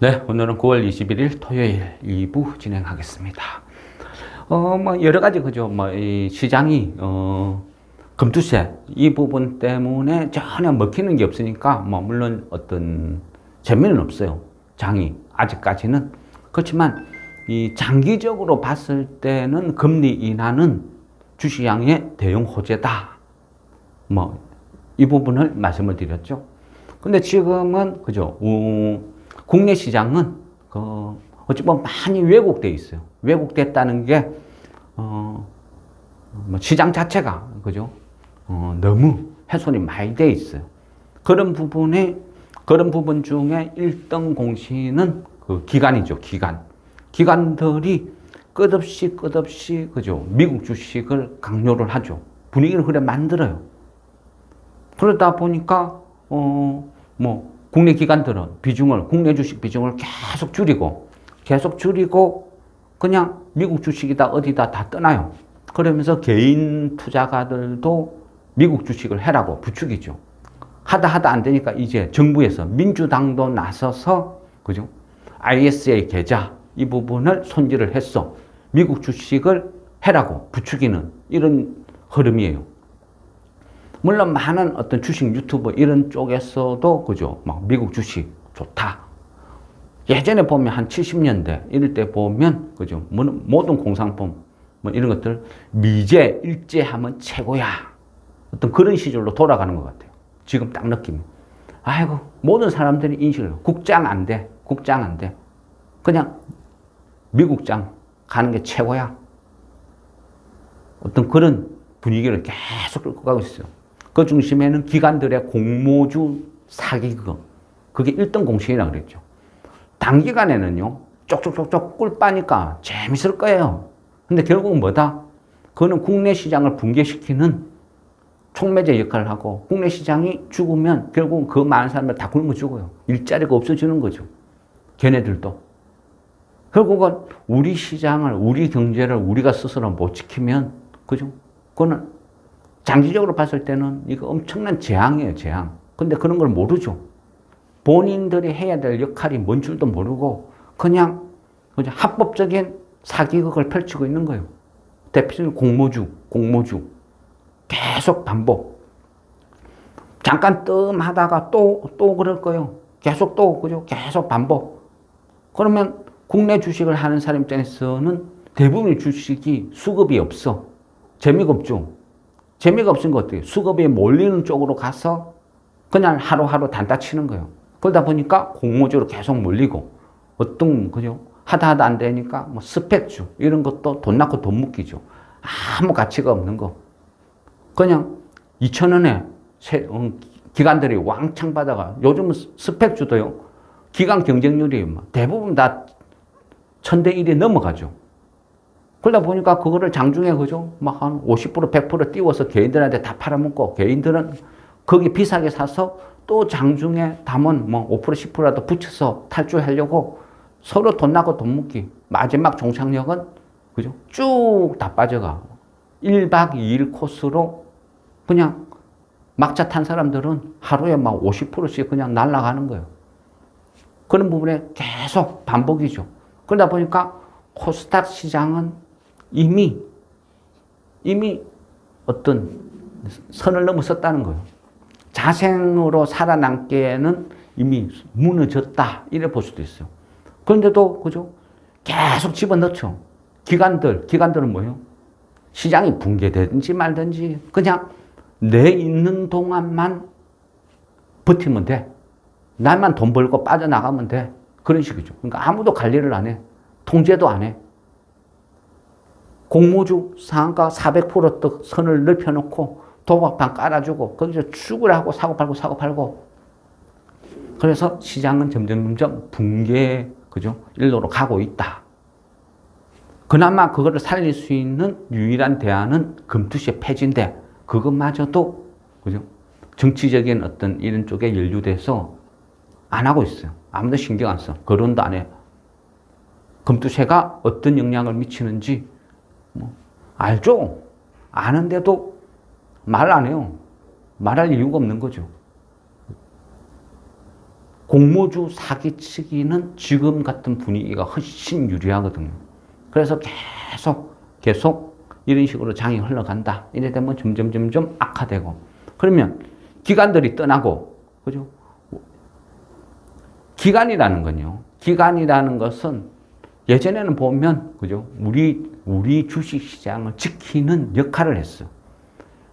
네, 오늘은 9월 21일 토요일 2부 진행하겠습니다. 어, 뭐, 여러 가지, 그죠. 뭐, 이 시장이, 어, 금투세, 이 부분 때문에 전혀 먹히는 게 없으니까, 뭐, 물론 어떤 재미는 없어요. 장이, 아직까지는. 그렇지만, 이 장기적으로 봤을 때는 금리 인하는 주시장의 대형 호재다. 뭐, 이 부분을 말씀을 드렸죠. 근데 지금은, 그죠. 우, 국내 시장은 그 어찌 보면 많이 왜곡돼 있어요. 왜곡됐다는 게 어, 뭐 시장 자체가 그죠? 어, 너무 훼손이 많이 돼 있어요. 그런 부분에 그런 부분 중에 1등 공시는 그 기관이죠. 기관. 기관들이 끝없이 끝없이 그죠? 미국 주식을 강요를 하죠. 분위기를 그래 만들어요. 그러다 보니까 어뭐 국내 기관들은 비중을, 국내 주식 비중을 계속 줄이고, 계속 줄이고, 그냥 미국 주식이다, 어디다 다 떠나요. 그러면서 개인 투자가들도 미국 주식을 해라고 부추기죠. 하다 하다 안 되니까 이제 정부에서 민주당도 나서서, 그죠? ISA 계좌, 이 부분을 손질을 했어. 미국 주식을 해라고 부추기는 이런 흐름이에요. 물론 많은 어떤 주식 유튜버 이런 쪽에서도 그죠. 막 미국 주식 좋다. 예전에 보면 한 70년대 이럴 때 보면 그죠. 모든 공상품 뭐 이런 것들 미제 일제하면 최고야. 어떤 그런 시절로 돌아가는 것 같아요. 지금 딱 느낌. 아이고 모든 사람들이 인식을 국장 안 돼. 국장 안 돼. 그냥 미국장 가는 게 최고야. 어떤 그런 분위기를 계속 끌고 가고 있어요. 그 중심에는 기관들의 공모주 사기금. 그게 1등 공신이라고 그랬죠. 단기간에는요, 쪽쪽쪽쪽 꿀 빠니까 재밌을 거예요. 근데 결국은 뭐다? 그거는 국내 시장을 붕괴시키는 촉매제 역할을 하고 국내 시장이 죽으면 결국은 그 많은 사람들 다 굶어 죽어요. 일자리가 없어지는 거죠. 걔네들도. 결국은 우리 시장을, 우리 경제를 우리가 스스로 못 지키면, 그죠? 그거는 장기적으로 봤을 때는 이거 엄청난 재앙이에요, 재앙. 근데 그런 걸 모르죠. 본인들이 해야 될 역할이 뭔 줄도 모르고 그냥, 그냥 합법적인 사기극을 펼치고 있는 거예요. 대표적인 공모주, 공모주. 계속 반복. 잠깐 뜸 하다가 또, 또 그럴 거예요. 계속 또, 그죠? 계속 반복. 그러면 국내 주식을 하는 사람 입장에서는 대부분의 주식이 수급이 없어. 재미가 없죠. 재미가 없으니까 어떻게 수급이 몰리는 쪽으로 가서 그냥 하루하루 단타 치는 거예요. 그러다 보니까 공모주로 계속 몰리고 어떤 그죠? 하다 하다 안 되니까 뭐 스펙주 이런 것도 돈 낳고 돈 묶이죠. 아무 가치가 없는 거. 그냥 2천 원에 어, 기관들이 왕창 받아가 요즘은 스펙주도요. 기관 경쟁률이 대부분 다 천대 1이 넘어가죠. 그러다 보니까 그거를 장중에 그죠? 막 한 50% 100% 띄워서 개인들한테 다 팔아먹고 개인들은 거기 비싸게 사서 또 장중에 담은 뭐 5% 10%라도 붙여서 탈주하려고 서로 돈 나고 돈 묻기. 마지막 종착역은 그죠? 쭉 다 빠져가. 1박 2일 코스로 그냥 막차 탄 사람들은 하루에 막 50%씩 그냥 날아가는 거예요. 그런 부분에 계속 반복이죠. 그러다 보니까 코스닥 시장은 이미 이미 어떤 선을 넘어섰다는 거예요. 자생으로 살아남기에는 이미 무너졌다 이래 볼 수도 있어요. 그런데도 그죠? 계속 집어넣죠. 기관들 기관들은 뭐예요? 시장이 붕괴되든지 말든지 그냥 내 있는 동안만 버티면 돼. 날만 돈 벌고 빠져나가면 돼. 그런 식이죠. 그러니까 아무도 관리를 안 해. 통제도 안 해. 공모주 상가 400%또 선을 넓혀놓고 도박판 깔아주고 거기서 축을 하고 사고 팔고 사고 팔고 그래서 시장은 점점 점점 붕괴 그죠 일로로 가고 있다. 그나마 그거를 살릴 수 있는 유일한 대안은 금투시의 폐지인데 그것마저도 그죠 정치적인 어떤 이런 쪽에 연루돼서 안 하고 있어요. 아무도 신경 안 써. 거론도 안 해. 금투세가 어떤 영향을 미치는지 뭐 알죠. 아는데도 말 안 해요. 말할 이유가 없는 거죠. 공모주 사기치기는 지금 같은 분위기가 훨씬 유리하거든요. 그래서 계속 계속 이런 식으로 장이 흘러간다. 이래 되면 점점 점점 악화되고 그러면 기관들이 떠나고 그죠? 기간이라는 건요. 기간이라는 것은 예전에는 보면 그죠? 우리 우리 주식 시장을 지키는 역할을 했어.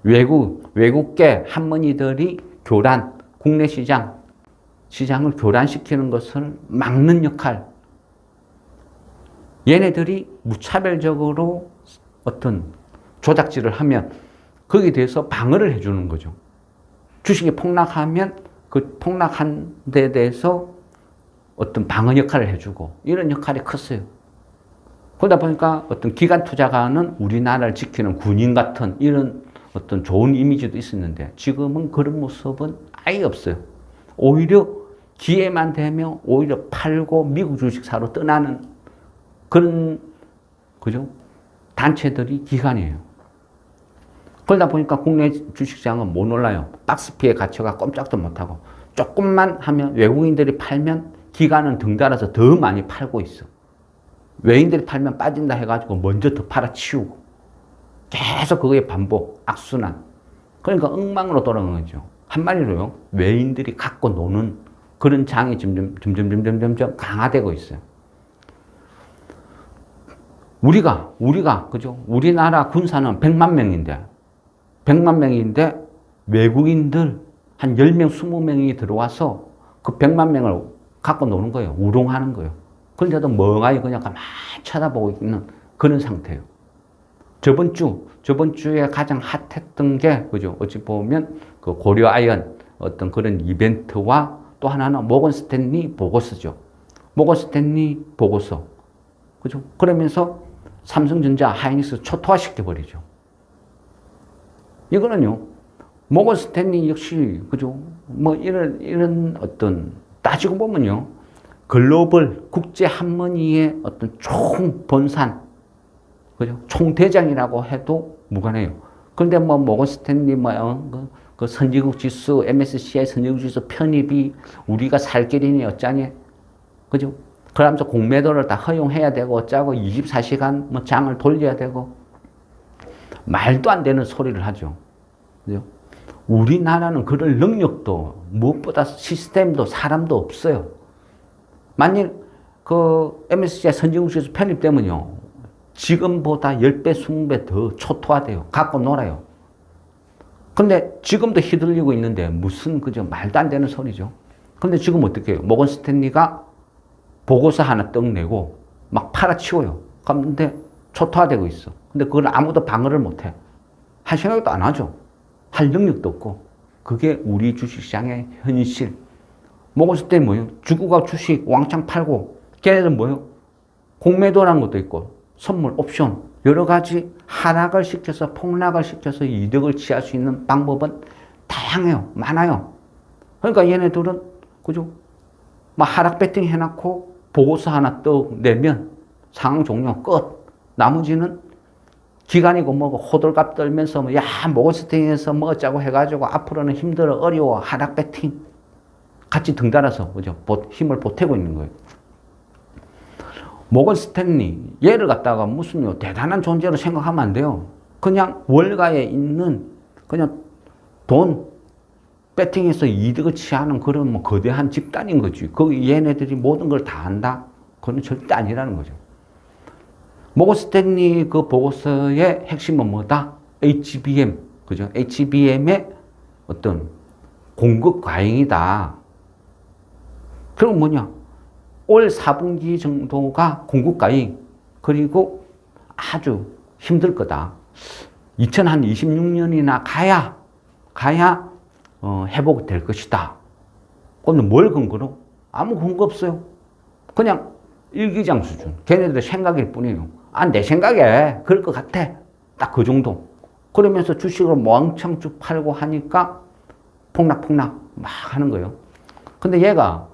외국 외국계 할머니들이 교란 국내 시장 시장을 교란시키는 것을 막는 역할. 얘네들이 무차별적으로 어떤 조작질을 하면 거기에 대해서 방어를 해주는 거죠. 주식이 폭락하면 그 폭락한 데 대해서 어떤 방어 역할을 해주고 이런 역할이 컸어요. 그러다 보니까 어떤 기관 투자가는 우리나라를 지키는 군인 같은 이런 어떤 좋은 이미지도 있었는데 지금은 그런 모습은 아예 없어요. 오히려 기회만 되면 오히려 팔고 미국 주식 사러 떠나는 그런 그죠? 단체들이 기관이에요. 그러다 보니까 국내 주식시장은 못 올라요. 박스피에 갇혀가 꼼짝도 못하고 조금만 하면 외국인들이 팔면 기관은 등달아서 더 많이 팔고 있어. 외인들이 팔면 빠진다 해가지고 먼저 더 팔아치우고 계속 그거의 반복, 악순환. 그러니까 엉망으로 돌아가는 거죠. 한마디로요, 외인들이 갖고 노는 그런 장이 점점, 점점, 점점, 점점 강화되고 있어요. 우리가, 우리가, 그죠? 우리나라 군사는 100만 명인데, 100만 명인데, 외국인들 한 10명, 20명이 들어와서 그 100만 명을 갖고 노는 거예요. 우롱하는 거예요. 그런데도 멍하니 그냥 가만히 쳐다보고 있는 그런 상태예요. 저번 주, 저번 주에 가장 핫했던 게, 그죠? 어찌 보면 그 고려 아이언 어떤 그런 이벤트와 또 하나는 모건 스탠리 보고서죠. 모건 스탠리 보고서. 그죠? 그러면서 삼성전자, 하이닉스 초토화시켜버리죠. 이거는요, 모건 스탠리 역시, 그죠? 뭐 이런, 이런 어떤, 따지고 보면요, 글로벌 국제 한머니의 어떤 총 본산, 그죠? 총대장이라고 해도 무관해요. 그런데 뭐 모건 스탠리 뭐 어, 그, 그 선진국 지수 MSCI 선진국 지수 편입이 우리가 살 길이니 어쩌니 그죠? 그러면서 공매도를 다 허용해야 되고 어쩌고 24시간 뭐 장을 돌려야 되고 말도 안 되는 소리를 하죠. 그죠? 우리나라는 그럴 능력도 무엇보다 시스템도 사람도 없어요. 만일 그 MSCI 선진국 지수 편입되면요. 지금보다 10배, 20배 더 초토화돼요. 갖고 놀아요. 근데 지금도 휘둘리고 있는데 무슨 그저 말도 안 되는 소리죠. 근데 지금 어떻게 해요? 모건 스탠리가 보고서 하나 떡 내고 막 팔아치워요. 근데 초토화되고 있어. 근데 그걸 아무도 방어를 못 해. 할 생각도 안 하죠. 할 능력도 없고. 그게 우리 주식시장의 현실. 모건 스탠리 뭐예요? 주구가 주식 왕창 팔고 걔네들 뭐예요? 공매도라는 것도 있고 선물, 옵션 여러 가지 하락을 시켜서 폭락을 시켜서 이득을 취할 수 있는 방법은 다양해요. 많아요. 그러니까 얘네들은 그죠? 뭐 하락 배팅 해놓고 보고서 하나 떡 내면 상황 종료 끝. 나머지는 기간이고 뭐고 호들갑 떨면서 뭐 야, 모고스팅에서 뭐 어쩌고 해가지고 앞으로는 힘들어 어려워 하락 배팅 같이 등달아서 그죠? 힘을 보태고 있는 거예요. 모건 스탠리 얘를 갖다가 무슨 대단한 존재로 생각하면 안 돼요. 그냥 월가에 있는 그냥 돈 배팅해서 이득을 취하는 그런 뭐 거대한 집단인 거지. 그 얘네들이 모든 걸다 한다? 그건 절대 아니라는 거죠. 모건 스탠리 그 보고서의 핵심은 뭐다? HBM, 그죠? HBM의 어떤 공급 과잉이다. 그럼 뭐냐? 올 4분기 정도가 공급가잉 그리고 아주 힘들 거다. 2026년이나 가야 가야 어, 회복될 것이다. 그건 뭘 근거로? 아무 근거 없어요. 그냥 일기장 수준. 걔네들의 생각일 뿐이에요. 아, 내 생각에 그럴 것 같아. 딱 그 정도. 그러면서 주식을 왕창 쭉 팔고 하니까 폭락폭락 막 하는 거예요. 근데 얘가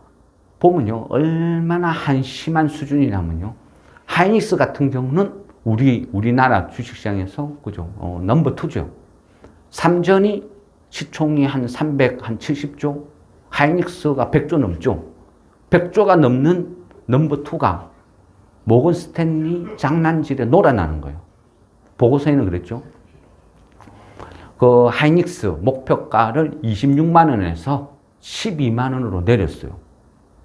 보면요, 얼마나 한심한 수준이냐면요. 하이닉스 같은 경우는 우리, 우리나라 주식시장에서, 그죠, 어, 넘버 투죠. 삼전이 시총이 한 300, 한 70조, 하이닉스가 100조 넘죠. 100조가 넘는 넘버 2가 모건 스탠리 장난질에 놀아나는 거예요. 보고서에는 그랬죠. 그 하이닉스 목표가를 26만 원에서 12만 원으로 내렸어요.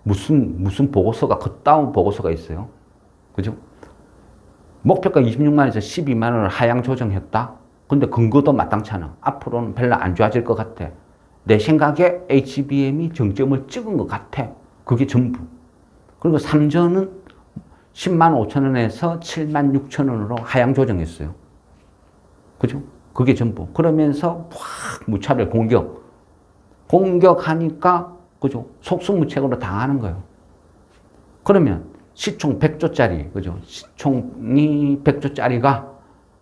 무슨 무슨 보고서가 겉다운 보고서가 있어요. 그죠? 목표가 26만 원에서 12만 원을 하향 조정했다. 근데 근거도 마땅치 않아. 앞으로는 별로 안 좋아질 것 같아. 내 생각에 HBM이 정점을 찍은 것 같아. 그게 전부. 그리고 삼전은 10만 5천 원에서 7만 6천 원으로 하향 조정했어요. 그죠? 그게 전부. 그러면서 확 무차별 공격. 공격하니까, 그죠? 속수무책으로 당하는 거예요. 그러면 시총 100조짜리, 그죠? 시총이 100조짜리가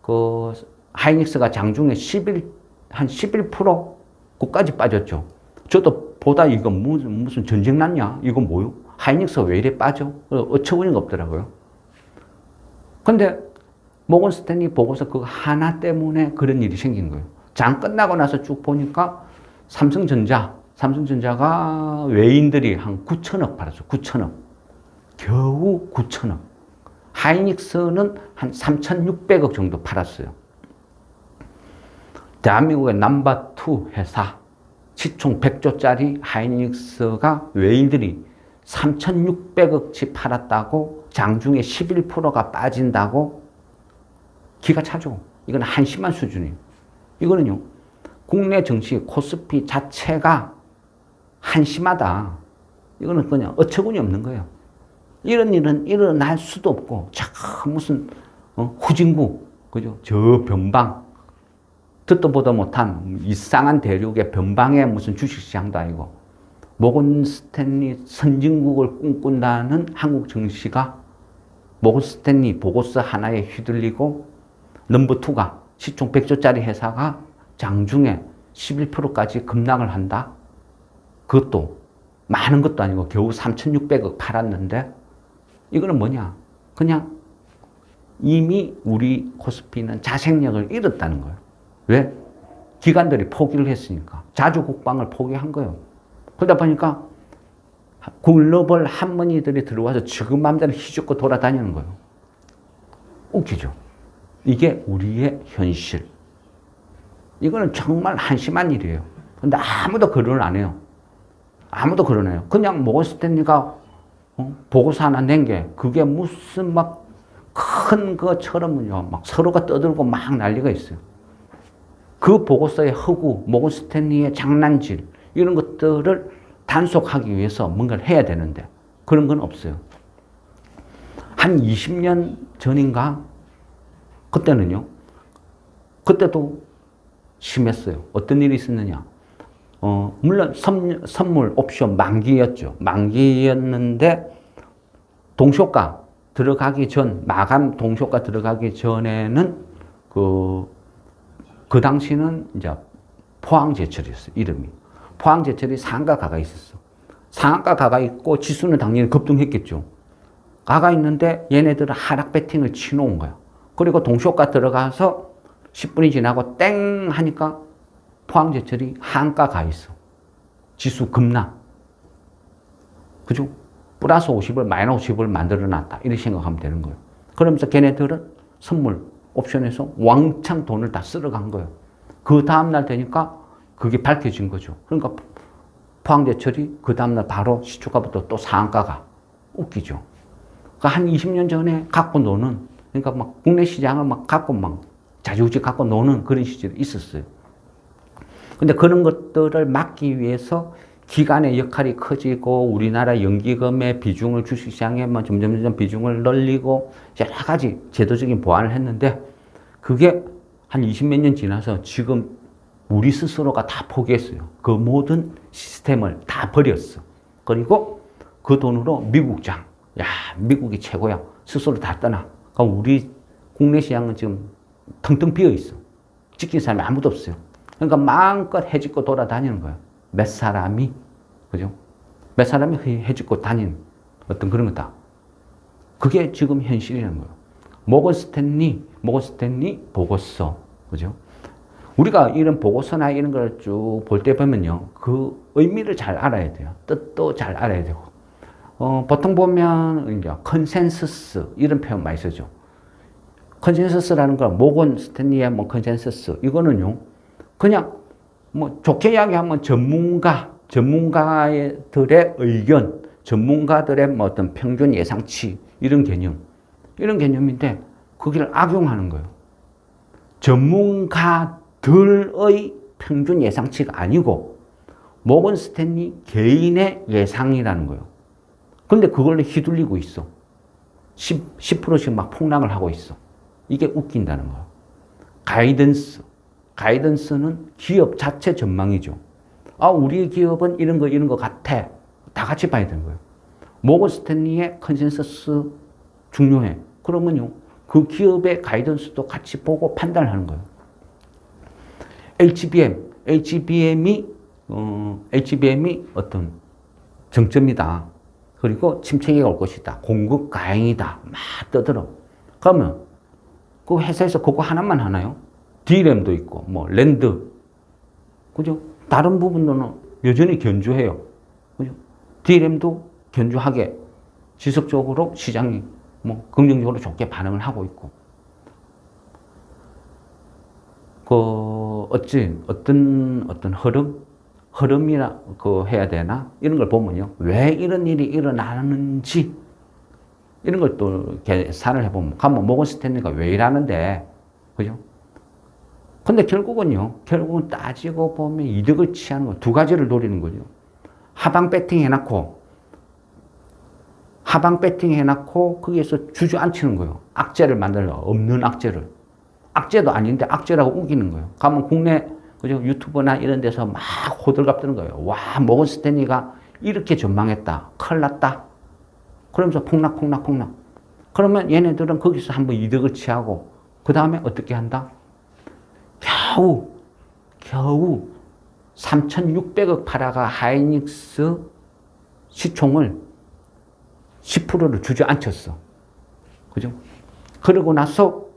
그 하이닉스가 장중에 11, 한 11% 그까지 빠졌죠. 저도 보다 이거 무슨, 무슨 전쟁 났냐? 이거 뭐요? 하이닉스가 왜 이래 빠져? 어처구니가 없더라고요. 근데 모건 스탠리 보고서 그 하나 때문에 그런 일이 생긴 거예요. 장 끝나고 나서 쭉 보니까 삼성전자, 삼성전자가 외인들이 한 9천억 팔았어. 9천억. 겨우 9천억. 하이닉스는 한 3,600억 정도 팔았어요. 대한민국의 넘버2 회사, 시총 100조짜리 하이닉스가 외인들이 3,600억치 팔았다고 장중에 11%가 빠진다고 기가 차죠. 이건 한심한 수준이에요. 이거는요, 국내 정치 코스피 자체가 한심하다. 이거는 그냥 어처구니 없는 거예요. 이런 일은 일어날 수도 없고, 참 무슨 어? 후진국, 그죠? 저 변방, 듣도 보도 못한 이상한 대륙의 변방의 무슨 주식시장도 아니고, 모건 스탠리 선진국을 꿈꾼다는 한국 정치가 모건 스탠리 보고서 하나에 휘둘리고 넘버 투가 시총 100조짜리 회사가 장중에 11%까지 급락을 한다. 그것도 많은 것도 아니고 겨우 3,600억 팔았는데 이거는 뭐냐? 그냥 이미 우리 코스피는 자생력을 잃었다는 거예요. 왜? 기관들이 포기를 했으니까. 자주 국방을 포기한 거예요. 그러다 보니까 글로벌 한머니들이 들어와서 지금 맘대로 휘젓고 돌아다니는 거예요. 웃기죠? 이게 우리의 현실. 이거는 정말 한심한 일이에요. 근데 아무도 거론을 안 해요. 아무도 거론해요. 그냥 모건 스탠리가 어? 보고서 하나 낸 게 그게 무슨 막 큰 것처럼요. 막 서로가 떠들고 막 난리가 있어요. 그 보고서의 허구, 모건 스탠리의 장난질 이런 것들을 단속하기 위해서 뭔가를 해야 되는데 그런 건 없어요. 한 20년 전인가 그때는요. 그때도 심했어요. 어떤 일이 있었느냐. 어, 물론 선, 선물 옵션 만기였죠. 만기였는데 동쇼가 들어가기 전, 마감 동쇼가 들어가기 전에는 그, 그 당시는 이제 포항제철이었어요. 이름이. 포항 제철이 상가 가가 있었어. 상가 가가 있고 지수는 당연히 급등했겠죠. 가가 있는데 얘네들은 하락 배팅을 치놓은 거야. 그리고 동쇼가 들어가서 10분이 지나고 땡 하니까 포항 제철이 한가 가 있어. 지수 급락. 그죠? 플러스 50을 마이너스 50을 만들어 놨다. 이렇게 생각하면 되는 거예요. 그러면서 걔네들은 선물, 옵션에서 왕창 돈을 다 쓸어간 거예요. 그 다음날 되니까 그게 밝혀진 거죠. 그러니까 포항제철이 그 다음날 바로 시초가부터 또 상한가가 웃기죠. 그러니까 한 20년 전에 갖고 노는, 그러니까 막 국내 시장을 막 갖고 막 자주지 갖고 노는 그런 시절이 있었어요. 근데 그런 것들을 막기 위해서 기관의 역할이 커지고 우리나라 연기금의 비중을 주식시장에 뭐 점점 점점 비중을 늘리고 여러 가지 제도적인 보완을 했는데 그게 한 20 몇 년 지나서 지금 우리 스스로가 다 포기했어요. 그 모든 시스템을 다 버렸어. 그리고 그 돈으로 미국장, 야, 미국이 최고야. 스스로 다 떠나. 그럼 우리 국내 시장은 지금 텅텅 비어 있어. 지킨 사람이 아무도 없어요. 그러니까 마음껏 해집고 돌아다니는 거예요. 몇 사람이, 그죠? 몇 사람이 해집고 다니는 어떤 그런 거다. 그게 지금 현실이라는 거예요. 모건 스탠리, 모건 스탠리 보고서, 그죠? 우리가 이런 보고서나 이런 걸 쭉 볼 때 보면요. 그 의미를 잘 알아야 돼요. 뜻도 잘 알아야 되고. 어, 보통 보면 이제 컨센서스 이런 표현 많이 쓰죠. 컨센서스라는 건 모건 스탠리의 뭐 컨센서스 이거는요. 그냥 뭐 좋게 이야기하면 전문가, 전문가들의 의견, 전문가들의 뭐 어떤 평균 예상치 이런 개념, 이런 개념인데 거기를 악용하는 거예요. 전문가 들의 평균 예상치가 아니고 모건 스탠리 개인의 예상이라는 거예요. 근데 그걸로 휘둘리고 있어. 10, 10%씩 막 폭락을 하고 있어. 이게 웃긴다는 거예요. 가이던스. 가이던스는 기업 자체 전망이죠. 아, 우리 기업은 이런 거, 이런 거 같아. 다 같이 봐야 되는 거예요. 모건 스탠리의 컨센서스 중요해. 그러면요, 그 기업의 가이던스도 같이 보고 판단을 하는 거예요. HBM, HBM이, 어, HBM이 어떤 정점이다. 그리고 침체기가 올 것이다. 공급 가행이다. 막 떠들어. 그러면 그 회사에서 그거 하나만 하나요? D램도 있고, 뭐, 랜드. 그죠? 다른 부분들은 여전히 견주해요. 그죠? D램도 견주하게 지속적으로 시장이 뭐 긍정적으로 좋게 반응을 하고 있고. 그 어찌 어떤 어떤 흐름? 흐름이라 그 해야 되나? 이런 걸 보면요. 왜 이런 일이 일어나는지 이런 걸 또 계산을 해보면 가면 모건 스탠리가 왜 이러는데? 그죠? 근데 결국은요. 결국은 따지고 보면 이득을 취하는 거 두 가지를 노리는 거죠. 하방 배팅 해놓고 하방 배팅 해놓고 거기에서 주저앉히는 거예요. 악재를 만들어 없는 악재를 악재도 아닌데 악재라고 우기는 거예요 가면 국내 그죠? 유튜브나 이런 데서 막 호들갑 뜨는 거예요. 와, 모건 스탠리가 이렇게 전망했다. 큰일 났다. 그러면서 폭락, 폭락, 폭락. 그러면 얘네들은 거기서 한번 이득을 취하고, 그 다음에 어떻게 한다? 겨우, 겨우 3,600억 팔아가 하이닉스 시총을 10%를 주저앉혔어. 그죠? 그러고 나서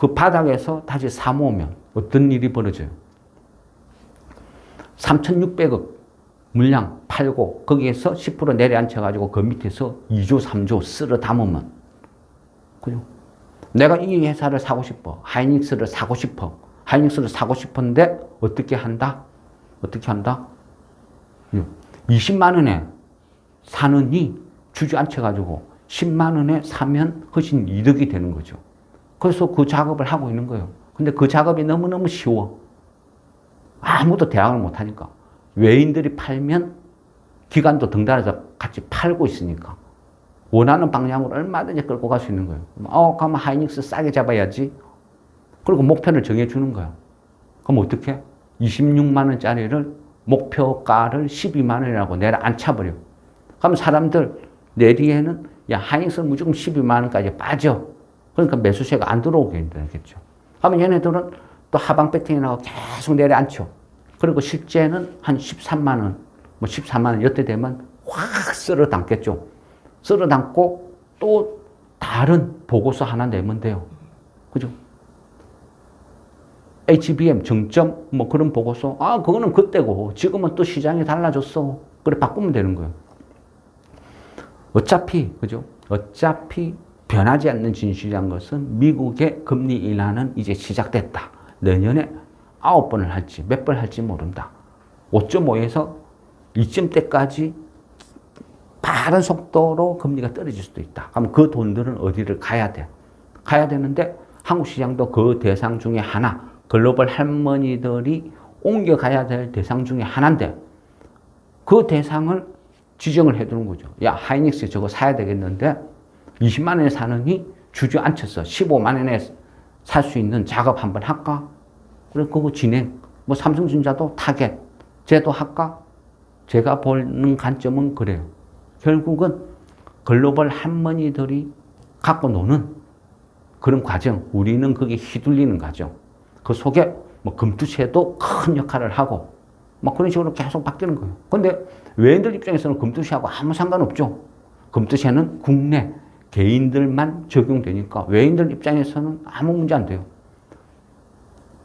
그 바닥에서 다시 사모으면 어떤 일이 벌어져요? 3,600억 물량 팔고 거기에서 10% 내려앉혀가지고 그 밑에서 2조, 3조 쓸어 담으면 그죠? 내가 이 회사를 사고 싶어. 하이닉스를 사고 싶어. 하이닉스를 사고 싶은데 어떻게 한다? 어떻게 한다? 20만 원에 사느니 주저앉혀가지고 10만 원에 사면 훨씬 이득이 되는 거죠. 그래서 그 작업을 하고 있는 거예요. 근데 그 작업이 너무너무 쉬워. 아무도 대항을 못 하니까. 외인들이 팔면 기관도 등단해서 같이 팔고 있으니까. 원하는 방향으로 얼마든지 끌고 갈 수 있는 거예요. 어, 그러면 하이닉스 싸게 잡아야지. 그리고 목표를 정해주는 거예요. 그럼 어떻게? 26만원짜리를 목표가를 12만원이라고 내려 앉혀버려. 그럼 사람들 내리에는 야, 하이닉스 무조건 12만원까지 빠져. 그러니까 매수세가 안 들어오게 되겠죠. 그러면 얘네들은 또 하방 배팅이 나고 계속 내려앉죠. 그리고 실제는 한 13만 원, 뭐 14만 원 이때 되면 확 쓸어 담겠죠. 쓸어 담고 또 다른 보고서 하나 내면 돼요. 그죠? HBM 정점 뭐 그런 보고서 아 그거는 그때고 지금은 또 시장이 달라졌어. 그래 바꾸면 되는 거예요. 어차피 그죠? 어차피 변하지 않는 진실이란 것은 미국의 금리 인하는 이제 시작됐다. 내년에 아홉 번을 할지 몇 번 할지 모른다. 5.5에서 이쯤 때까지 빠른 속도로 금리가 떨어질 수도 있다. 그럼 그 돈들은 어디를 가야 돼? 가야 되는데 한국 시장도 그 대상 중에 하나, 글로벌 할머니들이 옮겨가야 될 대상 중에 하나인데 그 대상을 지정을 해두는 거죠. 야, 하이닉스 저거 사야 되겠는데 20만 원에 사느니 주저앉혔어. 15만 원에 살 수 있는 작업 한번 할까? 그래, 그거 진행. 뭐 삼성전자도 타겟. 쟤도 할까? 제가 보는 관점은 그래요. 결국은 글로벌 할머니들이 갖고 노는 그런 과정. 우리는 그게 휘둘리는 과정. 그 속에 뭐 금투세도 큰 역할을 하고 막 그런 식으로 계속 바뀌는 거예요. 근데 외인들 입장에서는 금투세하고 아무 상관없죠. 금투세는 국내 개인들만 적용되니까 외인들 입장에서는 아무 문제 안 돼요.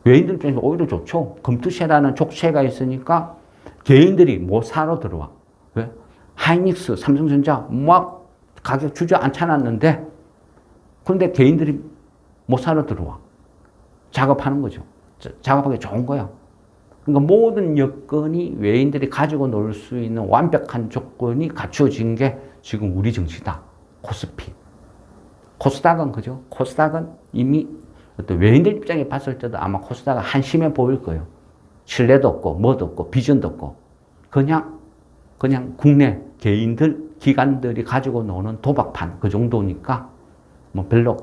외인들 입장에서 오히려 좋죠. 금투세라는 족쇄가 있으니까 개인들이 못 사러 들어와. 왜? 하이닉스, 삼성전자 막 가격 주저앉혀놨는데 그런데 개인들이 못 사러 들어와. 작업하는 거죠. 자- 작업하기 좋은 거야. 그러니까 모든 여건이 외인들이 가지고 놀 수 있는 완벽한 조건이 갖추어진 게 지금 우리 증시다. 코스피. 코스닥은 그죠? 코스닥은 이미 어떤 외인들 입장에 봤을 때도 아마 코스닥은 한심해 보일 거예요. 신뢰도 없고, 뭐도 없고, 비전도 없고. 그냥, 그냥 국내 개인들, 기관들이 가지고 노는 도박판 그 정도니까 뭐 별로,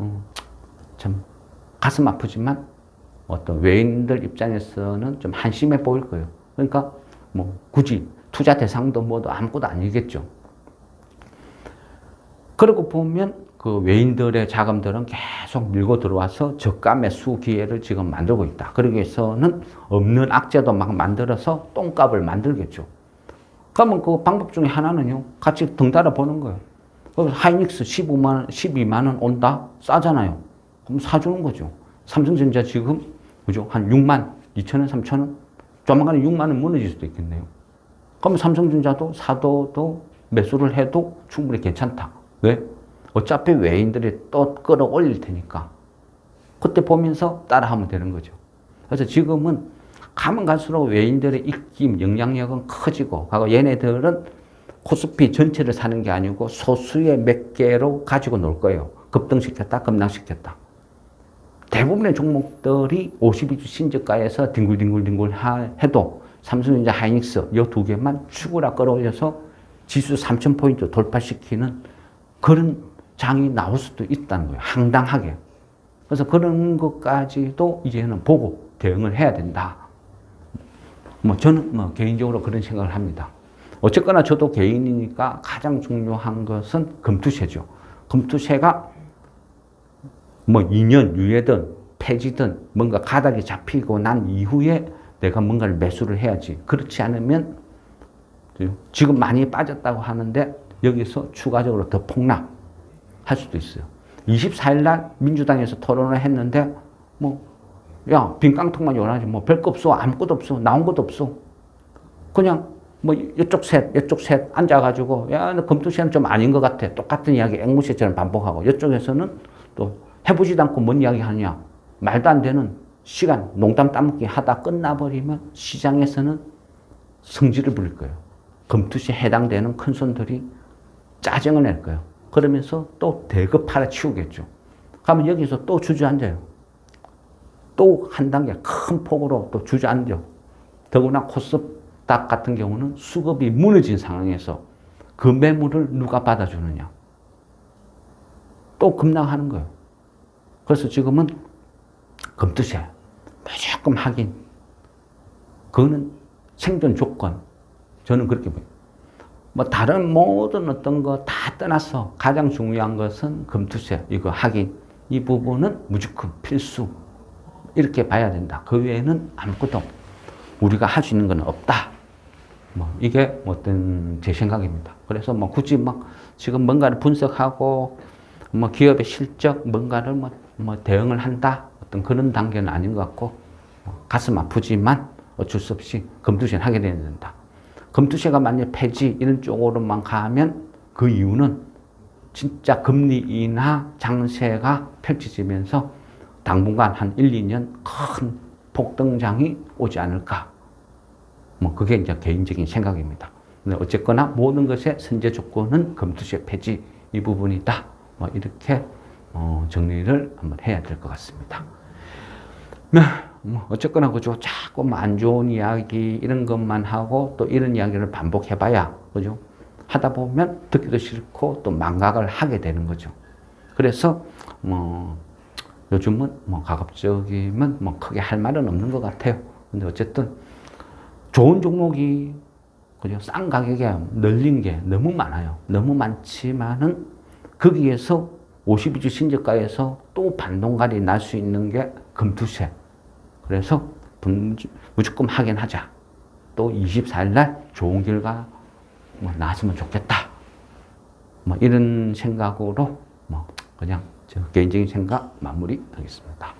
음, 참 가슴 아프지만 어떤 외인들 입장에서는 좀 한심해 보일 거예요. 그러니까 뭐 굳이 투자 대상도 뭐도 아무것도 아니겠죠. 그러고 보면 그 외인들의 자금들은 계속 밀고 들어와서 저가 매수 기회를 지금 만들고 있다. 그러기 위해서는 없는 악재도 막 만들어서 똥값을 만들겠죠. 그러면 그 방법 중에 하나는요, 같이 등달아 보는 거예요. 하이닉스 15만 원, 12만 원 온다? 싸잖아요. 그럼 사주는 거죠. 삼성전자 지금, 그죠? 한 6만 2천 원, 3천 원? 조만간에 6만 원 무너질 수도 있겠네요. 그럼 삼성전자도 사도도 매수를 해도 충분히 괜찮다. 왜? 어차피 외인들이 또 끌어올릴 테니까. 그때 보면서 따라하면 되는 거죠. 그래서 지금은 가면 갈수록 외인들의 입김, 영향력은 커지고, 하고 얘네들은 코스피 전체를 사는 게 아니고 소수의 몇 개로 가지고 놀 거예요. 급등시켰다, 급락시켰다. 대부분의 종목들이 52주 신저가에서 뒹굴뒹굴뒹굴 하- 해도 삼성전자 하이닉스 이 두 개만 추구라 끌어올려서 지수 3,000포인트 돌파시키는 그런 장이 나올 수도 있다는 거예요. 황당하게. 그래서 그런 것까지도 이제는 보고 대응을 해야 된다. 뭐 저는 뭐 개인적으로 그런 생각을 합니다. 어쨌거나 저도 개인이니까 가장 중요한 것은 금투세죠. 금투세가 뭐 2년 유예든 폐지든 뭔가 가닥이 잡히고 난 이후에 내가 뭔가를 매수를 해야지. 그렇지 않으면 지금 많이 빠졌다고 하는데 여기서 추가적으로 더 폭락할 수도 있어요. 24일 날 민주당에서 토론을 했는데 뭐 야, 빈 깡통만 요란하지 뭐 별거 없어. 아무것도 없어. 나온 것도 없어. 그냥 뭐 이쪽 셋, 이쪽 셋 앉아가지고 야, 너 금투시는 좀 아닌 것 같아. 똑같은 이야기 앵무새처럼 반복하고 이쪽에서는 또 해보지도 않고 뭔 이야기 하냐. 말도 안 되는 시간, 농담 따먹기 하다 끝나버리면 시장에서는 성질을 부릴 거예요. 금투시에 해당되는 큰 손들이 짜증을 낼 거예요. 그러면서 또 대거 팔아치우겠죠. 그러면 여기서 또 주저앉아요. 또 한 단계 큰 폭으로 또 주저앉아. 더구나 코스닥 같은 경우는 수급이 무너진 상황에서 그 매물을 누가 받아주느냐. 또 급락하는 거예요. 그래서 지금은 금투세 무조건 확인. 그거는 생존 조건. 저는 그렇게 봐요. 뭐 다른 모든 어떤 거 다 떠나서 가장 중요한 것은 금투세 이거 확인 이 부분은 무조건 필수 이렇게 봐야 된다. 그 외에는 아무것도 우리가 할 수 있는 건 없다. 뭐 이게 어떤 제 생각입니다. 그래서 뭐 굳이 막 지금 뭔가를 분석하고 뭐 기업의 실적 뭔가를 뭐, 뭐 대응을 한다 어떤 그런 단계는 아닌 것 같고 뭐 가슴 아프지만 어쩔 수 없이 금투세는 하게 된다. 금투세가 만약 폐지 이런 쪽으로만 가면 그 이유는 진짜 금리 인하 장세가 펼쳐지면서 당분간 한 1, 2년 큰 폭등장이 오지 않을까. 뭐 그게 이제 개인적인 생각입니다. 근데 어쨌거나 모든 것의 선제 조건은 금투세 폐지 이 부분이다. 뭐 이렇게 어 정리를 한번 해야 될 것 같습니다. 네, 뭐 어쨌거나 그죠. 자꾸 뭐안 좋은 이야기 이런 것만 하고 또 이런 이야기를 반복해봐야 그죠. 하다 보면 듣기도 싫고 또 망각을 하게 되는 거죠. 그래서 뭐 요즘은 뭐 가급적이면 뭐 크게 할 말은 없는 것 같아요. 근데 어쨌든 좋은 종목이 그죠 싼 가격에 늘린 게 너무 많아요. 너무 많지만은 거기에서 52주 신저가에서 또 반동갈이 날 수 있는 게 금투세. 그래서 분- 무조건 확인하자. 또 24일 날 좋은 결과 뭐 나왔으면 좋겠다. 뭐 이런 생각으로 뭐 그냥 저 개인적인 생각 마무리하겠습니다.